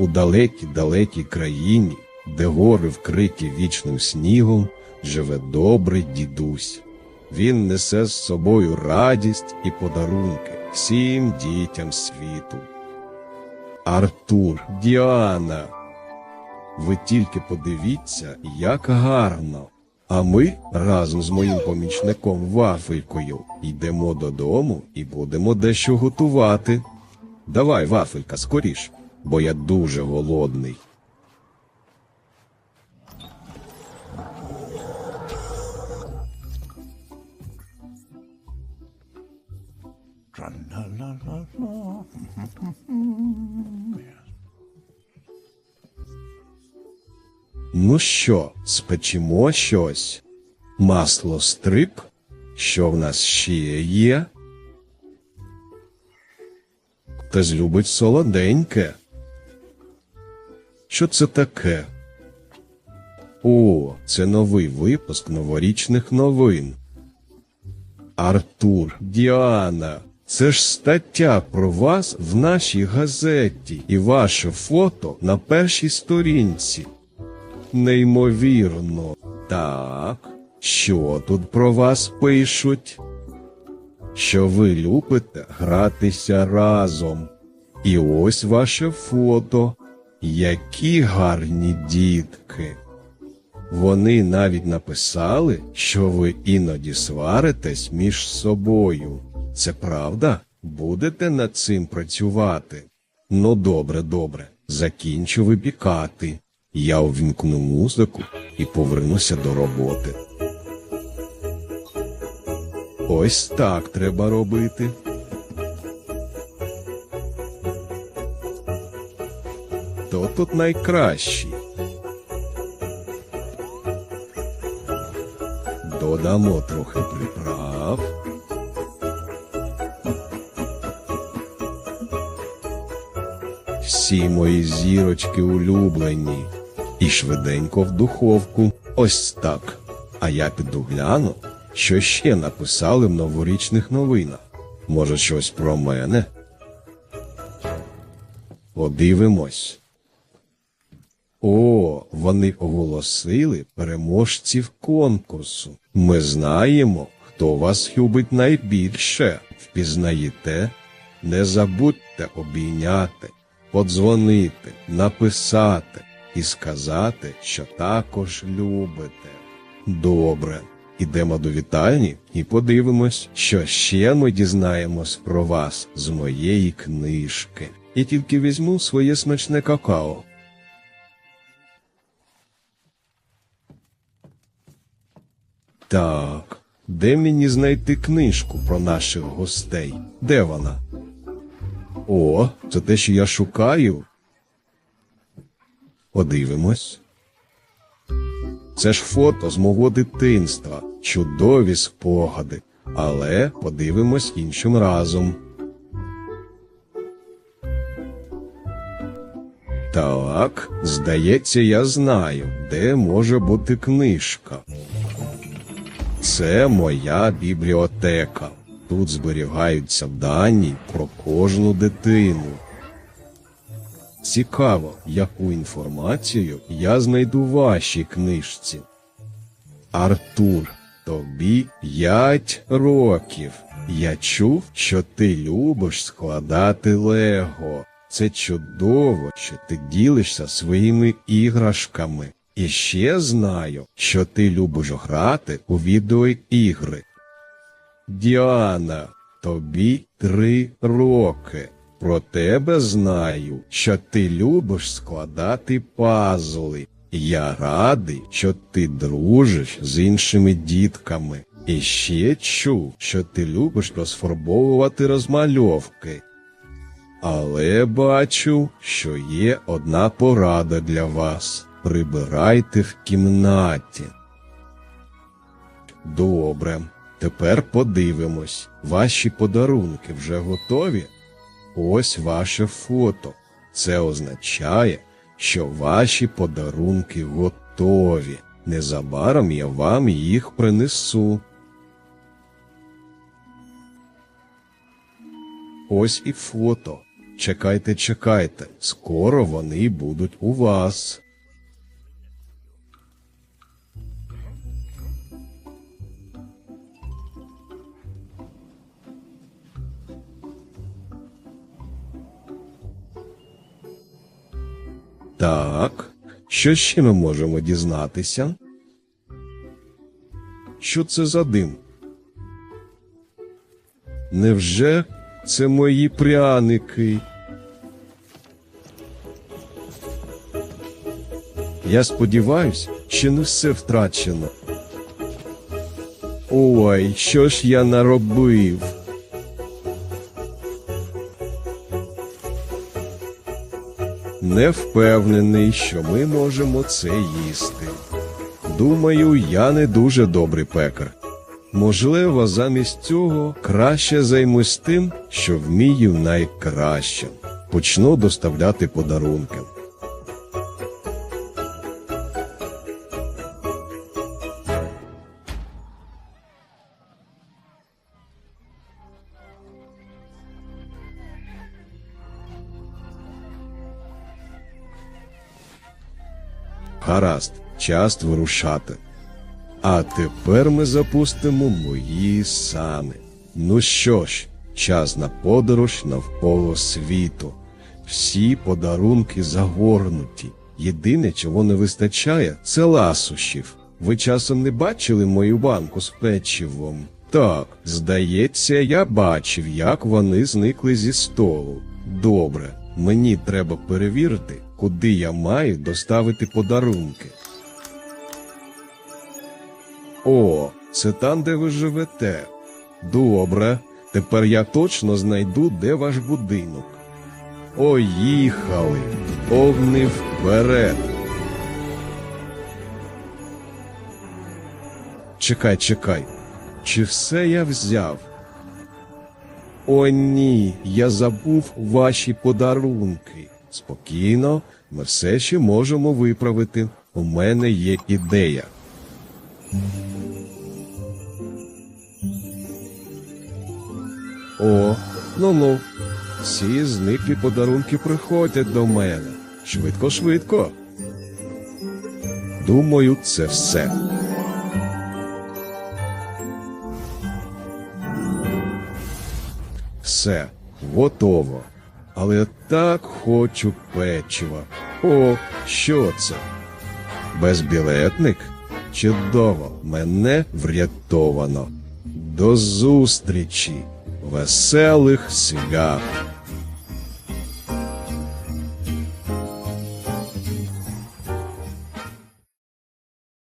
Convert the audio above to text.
У далекій далекій країні, де гори вкриті вічним снігом, живе добрий дідусь. Він несе з собою радість і подарунки всім дітям світу. Артур, Діана. Ви тільки подивіться, як гарно. А ми разом з моїм помічником Вафелькою йдемо додому і будемо дещо готувати. Давай, Вафелька, скоріш, бо я дуже голодний. Ну що, спечемо щось? Масло стрип? Що в нас ще є? Хтось любить солоденьке. Що це таке? О, це новий випуск новорічних новин. Артур, Діана, це ж стаття про вас в нашій газеті і ваше фото на першій сторінці. Неймовірно. Так, що тут про вас пишуть? Що ви любите гратися разом. І ось ваше фото. Які гарні дітки. Вони навіть написали, що ви іноді сваритесь між собою. Це правда? Будете над цим працювати? Ну, добре, добре. Закінчу випікати. Я увімкну музику і повернуся до роботи. Ось так треба робити. Хто тут найкращий? Додамо трохи приправ. Всі мої зірочки улюблені. І швиденько в духовку. Ось так. А я піду гляну, що ще написали в новорічних новинах. Може, щось про мене? Подивимось. О, вони оголосили переможців конкурсу. Ми знаємо, хто вас любить найбільше. Впізнаєте? Не забудьте обійняти, подзвонити, написати і сказати, що також любите. Добре, ідемо до вітальні і подивимось, що ще ми дізнаємось про вас з моєї книжки. І тільки візьму своє смачне какао. Так, де мені знайти книжку про наших гостей? Де вона? О, це те, що я шукаю. Подивимось. Це ж фото з мого дитинства, чудові спогади, але подивимось іншим разом. Так, здається, я знаю, де може бути книжка. Це моя бібліотека. Тут зберігаються дані про кожну дитину. Цікаво, яку інформацію я знайду в вашій книжці. Артур, тобі п'ять років. Я чув, що ти любиш складати лего. Це чудово, що ти ділишся своїми іграшками. І ще знаю, що ти любиш грати у відеоігри. Діана, тобі три роки. Про тебе знаю, що ти любиш складати пазли. Я радий, що ти дружиш з іншими дітками. І ще чув, що ти любиш розфарбовувати розмальовки. Але бачу, що є одна порада для вас. Прибирайте в кімнаті. Добре. Тепер подивимось. Ваші подарунки вже готові? Ось ваше фото. Це означає, що ваші подарунки готові. Незабаром я вам їх принесу. Ось і фото. Чекайте, чекайте, скоро вони будуть у вас. Так, що ще ми можемо дізнатися? Що це за дим? Невже це мої пряники? Я сподіваюсь, що не все втрачено. Ой, що ж я наробив? Не впевнений, що ми можемо це їсти. Думаю, я не дуже добрий пекар. Можливо, замість цього краще займусь тим, що вмію найкраще. Почну доставляти подарунки. Гаразд, час вирушати. А тепер ми запустимо мої сани. Ну що ж, час на подорож навколо світу. Всі подарунки загорнуті. Єдине, чого не вистачає, це ласощів. Ви часом не бачили мою банку з печивом? Так, здається, я бачив, як вони зникли зі столу. Добре, мені треба перевірити, куди я маю доставити подарунки. О, це там, де ви живете. Добре, тепер я точно знайду, де ваш будинок. Поїхали, повний вперед. Чекай, чекай. Чи все я взяв? О, ні, я забув ваші подарунки. Спокійно, ми все ще можемо виправити. У мене є ідея. О, ну ну. Всі зниклі подарунки приходять до мене. Швидко, швидко. Думаю, це все. Все, готово. Але я так хочу печива. О, що це? Безбілетник? Чудово, мене врятовано. До зустрічі, веселих свят!